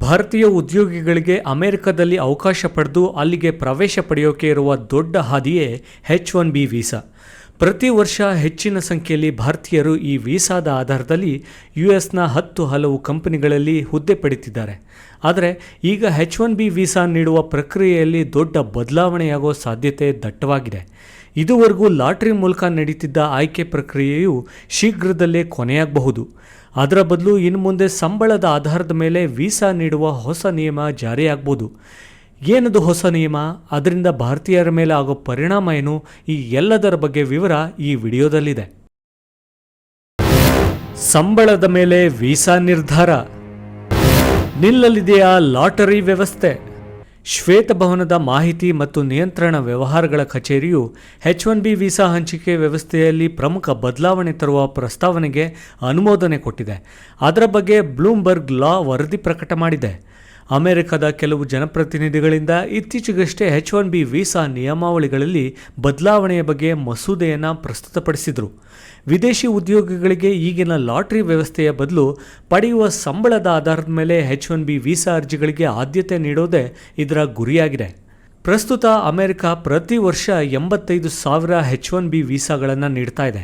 ಭಾರತೀಯ ಉದ್ಯೋಗಿಗಳಿಗೆ ಅಮೆರಿಕದಲ್ಲಿ ಅವಕಾಶ ಪಡೆದು ಅಲ್ಲಿಗೆ ಪ್ರವೇಶ ಪಡೆಯೋಕೆ ಇರುವ ದೊಡ್ಡ ಹಾದಿಯೇ ಹೆಚ್ ಒನ್ ಬಿ ವೀಸಾ ಪ್ರತಿ ವರ್ಷ ಹೆಚ್ಚಿನ ಸಂಖ್ಯೆಯಲ್ಲಿ ಭಾರತೀಯರು ಈ ವೀಸಾದ ಆಧಾರದಲ್ಲಿ ಯು ಎಸ್ನ ಹತ್ತು ಹಲವು ಕಂಪನಿಗಳಲ್ಲಿ ಹುದ್ದೆ ಪಡೆಯುತ್ತಿದ್ದಾರೆ ಆದರೆ ಈಗ ಹೆಚ್ ಒನ್ ಬಿ ವೀಸಾ ನೀಡುವ ಪ್ರಕ್ರಿಯೆಯಲ್ಲಿ ದೊಡ್ಡ ಬದಲಾವಣೆಯಾಗುವ ಸಾಧ್ಯತೆ ದಟ್ಟವಾಗಿದೆ. ಇದುವರೆಗೂ ಲಾಟ್ರಿ ಮೂಲಕ ನಡೀತಿದ್ದ ಆಯ್ಕೆ ಪ್ರಕ್ರಿಯೆಯು ಶೀಘ್ರದಲ್ಲೇ ಕೊನೆಯಾಗಬಹುದು. ಅದರ ಬದಲು ಇನ್ನು ಮುಂದೆ ಸಂಬಳದ ಆಧಾರದ ಮೇಲೆ ವೀಸಾ ನೀಡುವ ಹೊಸ ನಿಯಮ ಜಾರಿಯಾಗಬಹುದು. ಏನದು ಹೊಸ ನಿಯಮ? ಅದರಿಂದ ಭಾರತೀಯರ ಮೇಲೆ ಆಗೋ ಪರಿಣಾಮ ಏನು? ಈ ಎಲ್ಲದರ ಬಗ್ಗೆ ವಿವರ ಈ ವಿಡಿಯೋದಲ್ಲಿದೆ. ಸಂಬಳದ ಮೇಲೆ ವೀಸಾ ನಿರ್ಧಾರ. ನಿಲ್ಲಲಿದೆಯಾ ಲಾಟರಿ ವ್ಯವಸ್ಥೆ? ಶ್ವೇತಭವನದ ಮಾಹಿತಿ ಮತ್ತು ನಿಯಂತ್ರಣ ವ್ಯವಹಾರಗಳ ಕಚೇರಿಯು ಎಚ್ ಒನ್ ಬಿ ವೀಸಾ ಹಂಚಿಕೆ ವ್ಯವಸ್ಥೆಯಲ್ಲಿ ಪ್ರಮುಖ ಬದಲಾವಣೆ ತರುವ ಪ್ರಸ್ತಾವನೆಗೆ ಅನುಮೋದನೆ ಕೊಟ್ಟಿದೆ. ಅದರ ಬಗ್ಗೆ ಬ್ಲೂಮ್ಬರ್ಗ್ ಲಾ ವರದಿ ಪ್ರಕಟ ಮಾಡಿದೆ. ಅಮೆರಿಕದ ಕೆಲವು ಜನಪ್ರತಿನಿಧಿಗಳಿಂದ ಇತ್ತೀಚೆಗಷ್ಟೇ ಎಚ್ ಒನ್ ಬಿ ವೀಸಾ ನಿಯಮಾವಳಿಗಳಲ್ಲಿ ಬದಲಾವಣೆಯ ಬಗ್ಗೆ ಮಸೂದೆಯನ್ನು ಪ್ರಸ್ತುತಪಡಿಸಿದರು. ವಿದೇಶಿ ಉದ್ಯೋಗಿಗಳಿಗೆ ಈಗಿನ ಲಾಟರಿ ವ್ಯವಸ್ಥೆಯ ಬದಲು ಪಡೆಯುವ ಸಂಬಳದ ಆಧಾರದ ಮೇಲೆ ಎಚ್ ಒನ್ ಬಿ ವೀಸಾ ಅರ್ಜಿಗಳಿಗೆ ಆದ್ಯತೆ ನೀಡೋದೇ ಇದರ ಗುರಿಯಾಗಿದೆ. ಪ್ರಸ್ತುತ ಅಮೆರಿಕ ಪ್ರತಿ ವರ್ಷ ಎಂಬತ್ತೈದು ಸಾವಿರ ಹೆಚ್ ಒನ್ ಬಿ ವೀಸಾಗಳನ್ನು ನೀಡ್ತಾ ಇದೆ.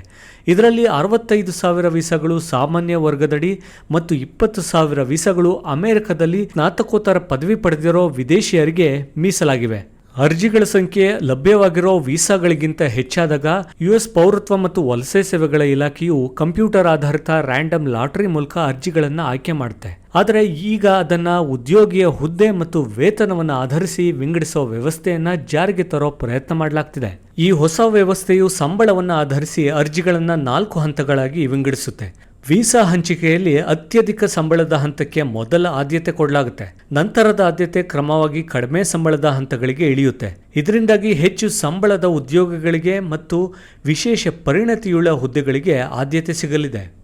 ಇದರಲ್ಲಿ ಅರವತ್ತೈದು ಸಾವಿರ ವೀಸಾಗಳು ಸಾಮಾನ್ಯ ವರ್ಗದಡಿ ಮತ್ತು ಇಪ್ಪತ್ತು ಸಾವಿರ ವೀಸಾಗಳು ಅಮೆರಿಕದಲ್ಲಿ ಸ್ನಾತಕೋತ್ತರ ಪದವಿ ಪಡೆದಿರೋ ವಿದೇಶಿಯರಿಗೆ ಮೀಸಲಾಗಿವೆ. ಅರ್ಜಿಗಳ ಸಂಖ್ಯೆ ಲಭ್ಯವಾಗಿರೋ ವೀಸಾಗಳಿಗಿಂತ ಹೆಚ್ಚಾದಾಗ ಯುಎಸ್ ಪೌರತ್ವ ಮತ್ತು ವಲಸೆ ಸೇವೆಗಳ ಇಲಾಖೆಯು ಕಂಪ್ಯೂಟರ್ ಆಧಾರಿತ ರ್ಯಾಂಡಮ್ ಲಾಟರಿ ಮೂಲಕ ಅರ್ಜಿಗಳನ್ನು ಆಯ್ಕೆ ಮಾಡುತ್ತೆ. ಆದರೆ ಈಗ ಅದನ್ನು ಉದ್ಯೋಗಿಯ ಹುದ್ದೆ ಮತ್ತು ವೇತನವನ್ನು ಆಧರಿಸಿ ವಿಂಗಡಿಸುವ ವ್ಯವಸ್ಥೆಯನ್ನು ಜಾರಿಗೆ ತರೋ ಪ್ರಯತ್ನ ಮಾಡಲಾಗ್ತಿದೆ. ಈ ಹೊಸ ವ್ಯವಸ್ಥೆಯು ಸಂಬಳವನ್ನು ಆಧರಿಸಿ ಅರ್ಜಿಗಳನ್ನು ನಾಲ್ಕು ಹಂತಗಳಾಗಿ ವಿಂಗಡಿಸುತ್ತೆ. ವೀಸಾ ಹಂಚಿಕೆಯಲ್ಲಿ ಅತ್ಯಧಿಕ ಸಂಬಳದ ಹಂತಕ್ಕೆ ಮೊದಲ ಆದ್ಯತೆ ಕೊಡಲಾಗುತ್ತೆ. ನಂತರದ ಆದ್ಯತೆ ಕ್ರಮವಾಗಿ ಕಡಿಮೆ ಸಂಬಳದ ಹಂತಗಳಿಗೆ ಇಳಿಯುತ್ತೆ. ಇದರಿಂದಾಗಿ ಹೆಚ್ಚು ಸಂಬಳದ ಉದ್ಯೋಗಗಳಿಗೆ ಮತ್ತು ವಿಶೇಷ ಪರಿಣತಿಯುಳ್ಳ ಹುದ್ದೆಗಳಿಗೆ ಆದ್ಯತೆ ಸಿಗಲಿದೆ.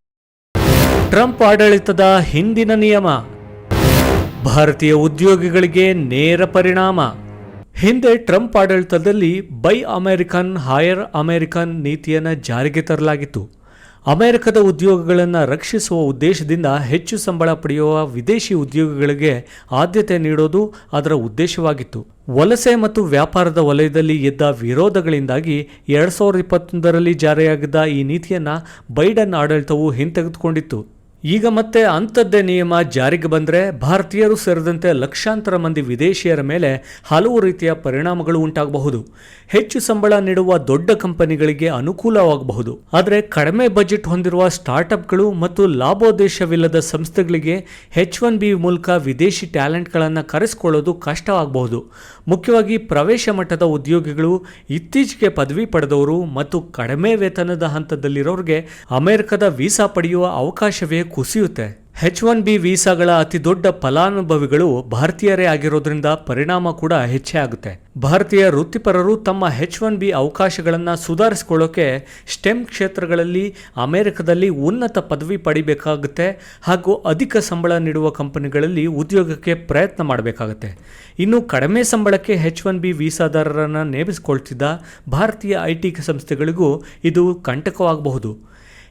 ಟ್ರಂಪ್ ಆಡಳಿತದ ಹಿಂದಿನ ನಿಯಮ. ಭಾರತೀಯ ಉದ್ಯೋಗಿಗಳಿಗೆ ನೇರ ಪರಿಣಾಮ. ಹಿಂದೆ ಟ್ರಂಪ್ ಆಡಳಿತದಲ್ಲಿ ಬೈ ಅಮೆರಿಕನ್ ಹೈಯರ್ ಅಮೆರಿಕನ್ ನೀತಿಯನ್ನು ಜಾರಿಗೆ ತರಲಾಗಿತ್ತು. ಅಮೆರಿಕದ ಉದ್ಯೋಗಗಳನ್ನು ರಕ್ಷಿಸುವ ಉದ್ದೇಶದಿಂದ ಹೆಚ್ಚು ಸಂಬಳ ಪಡೆಯುವ ವಿದೇಶಿ ಉದ್ಯೋಗಿಗಳಿಗೆ ಆದ್ಯತೆ ನೀಡೋದು ಅದರ ಉದ್ದೇಶವಾಗಿತ್ತು. ವಲಸೆ ಮತ್ತು ವ್ಯಾಪಾರದ ವಲಯದಲ್ಲಿ ಎದ್ದ ವಿರೋಧಗಳಿಂದಾಗಿ ಎರಡು ಸಾವಿರದ ಇಪ್ಪತ್ತೊಂದರಲ್ಲಿ ಜಾರಿಯಾಗಿದ್ದ ಈ ನೀತಿಯನ್ನು ಬೈಡನ್ ಆಡಳಿತವು ಹಿಂತೆಗೆದುಕೊಂಡಿತ್ತು. ಈಗ ಮತ್ತೆ ಅಂಥದ್ದೇ ನಿಯಮ ಜಾರಿಗೆ ಬಂದರೆ ಭಾರತೀಯರು ಸೇರಿದಂತೆ ಲಕ್ಷಾಂತರ ಮಂದಿ ವಿದೇಶಿಯರ ಮೇಲೆ ಹಲವು ರೀತಿಯ ಪರಿಣಾಮಗಳು ಉಂಟಾಗಬಹುದು. ಹೆಚ್ಚು ಸಂಬಳ ನೀಡುವ ದೊಡ್ಡ ಕಂಪನಿಗಳಿಗೆ ಅನುಕೂಲವಾಗಬಹುದು. ಆದರೆ ಕಡಿಮೆ ಬಜೆಟ್ ಹೊಂದಿರುವ ಸ್ಟಾರ್ಟ್ಅಪ್ಗಳು ಮತ್ತು ಲಾಭೋದ್ದೇಶವಿಲ್ಲದ ಸಂಸ್ಥೆಗಳಿಗೆ ಹೆಚ್ ಒನ್ ಬಿ ಮೂಲಕ ವಿದೇಶಿ ಟ್ಯಾಲೆಂಟ್ಗಳನ್ನು ಕರೆಸಿಕೊಳ್ಳೋದು ಕಷ್ಟವಾಗಬಹುದು. ಮುಖ್ಯವಾಗಿ ಪ್ರವೇಶ ಮಟ್ಟದ ಉದ್ಯೋಗಿಗಳು ಇತ್ತೀಚೆಗೆ ಪದವಿ ಪಡೆದವರು ಮತ್ತು ಕಡಿಮೆ ವೇತನದ ಹಂತದಲ್ಲಿರೋರಿಗೆ ಅಮೆರಿಕದ ವೀಸಾ ಪಡೆಯುವ ಅವಕಾಶವೇ ಕುಸಿಯುತ್ತೆ. ಹೆಚ್ ಒನ್ ಬಿ ವೀಸಾಗಳ ಅತಿ ದೊಡ್ಡ ಫಲಾನುಭವಿಗಳು ಭಾರತೀಯರೇ ಆಗಿರೋದ್ರಿಂದ ಪರಿಣಾಮ ಕೂಡ ಹೆಚ್ಚೇ ಆಗುತ್ತೆ. ಭಾರತೀಯ ವೃತ್ತಿಪರರು ತಮ್ಮ ಹೆಚ್ ಒನ್ ಬಿ ಅವಕಾಶಗಳನ್ನು ಸುಧಾರಿಸಿಕೊಳ್ಳೋಕೆ ಸ್ಟೆಮ್ ಕ್ಷೇತ್ರಗಳಲ್ಲಿ, ಅಮೆರಿಕದಲ್ಲಿ ಉನ್ನತ ಪದವಿ ಪಡಿಬೇಕಾಗುತ್ತೆ ಹಾಗೂ ಅಧಿಕ ಸಂಬಳ ನೀಡುವ ಕಂಪನಿಗಳಲ್ಲಿ ಉದ್ಯೋಗಕ್ಕೆ ಪ್ರಯತ್ನ ಮಾಡಬೇಕಾಗುತ್ತೆ. ಇನ್ನು ಕಡಿಮೆ ಸಂಬಳಕ್ಕೆ ಹೆಚ್ ಒನ್ ಬಿ ವೀಸಾದಾರರನ್ನು ನೇಮಿಸಿಕೊಳ್ತಿದ್ದ ಭಾರತೀಯ ಐ ಸಂಸ್ಥೆಗಳಿಗೂ ಇದು ಕಂಟಕವಾಗಬಹುದು.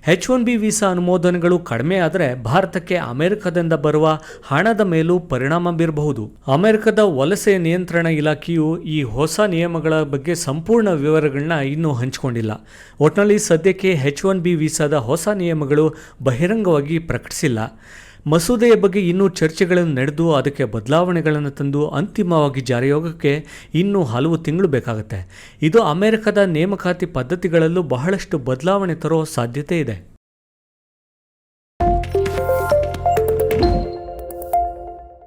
ಹೆಚ್ ಒನ್ ಬಿ ವೀಸಾ ಅನುಮೋದನೆಗಳು ಕಡಿಮೆ ಆದರೆ ಭಾರತಕ್ಕೆ ಅಮೆರಿಕದಿಂದ ಬರುವ ಹಣದ ಮೇಲೂ ಪರಿಣಾಮ ಬೀರಬಹುದು. ಅಮೆರಿಕದ ವಲಸೆ ನಿಯಂತ್ರಣ ಇಲಾಖೆಯು ಈ ಹೊಸ ನಿಯಮಗಳ ಬಗ್ಗೆ ಸಂಪೂರ್ಣ ವಿವರಗಳನ್ನ ಇನ್ನೂ ಹಂಚಿಕೊಂಡಿಲ್ಲ. ಒಟ್ಟಿನಲ್ಲಿ ಸದ್ಯಕ್ಕೆ ಹೆಚ್ ಒನ್ ಬಿ ವೀಸಾದ ಹೊಸ ನಿಯಮಗಳು ಬಹಿರಂಗವಾಗಿ ಪ್ರಕಟಿಸಿಲ್ಲ. ಮಸೂದೆಯ ಬಗ್ಗೆ ಇನ್ನೂ ಚರ್ಚೆಗಳನ್ನು ನಡೆದು ಅದಕ್ಕೆ ಬದಲಾವಣೆಗಳನ್ನು ತಂದು ಅಂತಿಮವಾಗಿ ಜಾರಿಯೋಗಕ್ಕೆ ಇನ್ನೂ ಹಲವು ತಿಂಗಳು ಬೇಕಾಗುತ್ತೆ. ಇದು ಅಮೆರಿಕದ ನೇಮಕಾತಿ ಪದ್ಧತಿಗಳಲ್ಲೂ ಬಹಳಷ್ಟು ಬದಲಾವಣೆ ತರೋ ಸಾಧ್ಯತೆ ಇದೆ.